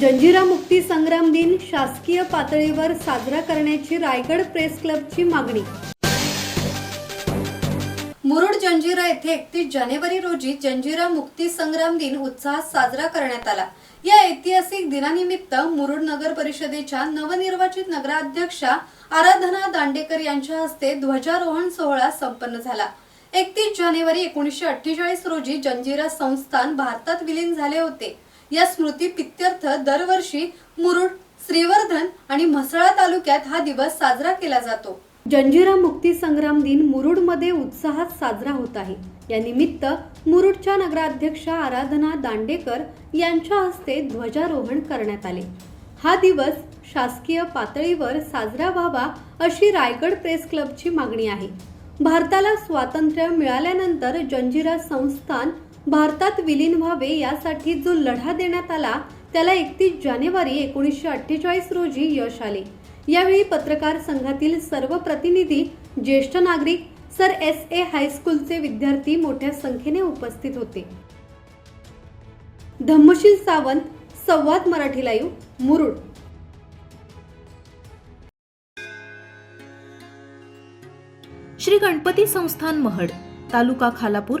जंजिरा मुक्ती संग्राम दिन शासकीय पातळीवर साजरा करण्याची रायगड प्रेस क्लबची मागणी. मुरुड जंजिरा येथे एकतीस जानेवारी रोजी जंजिरा मुक्ती संग्राम दिन उत्साहात साजरा करण्यात आला. या ऐतिहासिक दिनानिमित्त मुरुड नगर परिषदेच्या नवनिर्वाचित नगराध्यक्षा आराधना दांडेकर यांच्या हस्ते ध्वजारोहण सोहळा संपन्न झाला. एकतीस जानेवारी एकोणीसशे अठ्ठेचाळीस रोजी जंजिरा संस्थान भारतात विलीन झाले होते. या स्मृती पित्यर्थ दरवर्षी मुरुड श्रीवर्धन आणि म्हसळा तालुक्यात हा दिवस साजरा केला जातो. जंजिरा मुक्ती संग्राम दिन मुरुडमध्ये उत्साहात साजरा होत आहे. या निमित्त मुरुडच्या नगराध्यक्षा आराधना दांडेकर यांच्या हस्ते ध्वजारोहण करण्यात आले. हा दिवस शासकीय पातळीवर साजरा व्हावा अशी रायगड प्रेस क्लबची मागणी आहे. भारताला स्वातंत्र्य मिळाल्यानंतर जंजिरा संस्थान भारतात विलीन व्हावे यासाठी जो लढा देण्यात आला त्याला एकतीस जानेवारी एकोणीसशे अठ्ठेचाळीस रोजी यश आले. यावेळी पत्रकार संघातील सर्व प्रतिनिधी ज्येष्ठ नागरिक सर एस ए हायस्कूलचे विद्यार्थी मोठ्या संख्येने उपस्थित होते. धम्मशील सावंत संवाद मराठी लाईव्ह मुरुड. श्री गणपती संस्थान महड तालुका खालापूर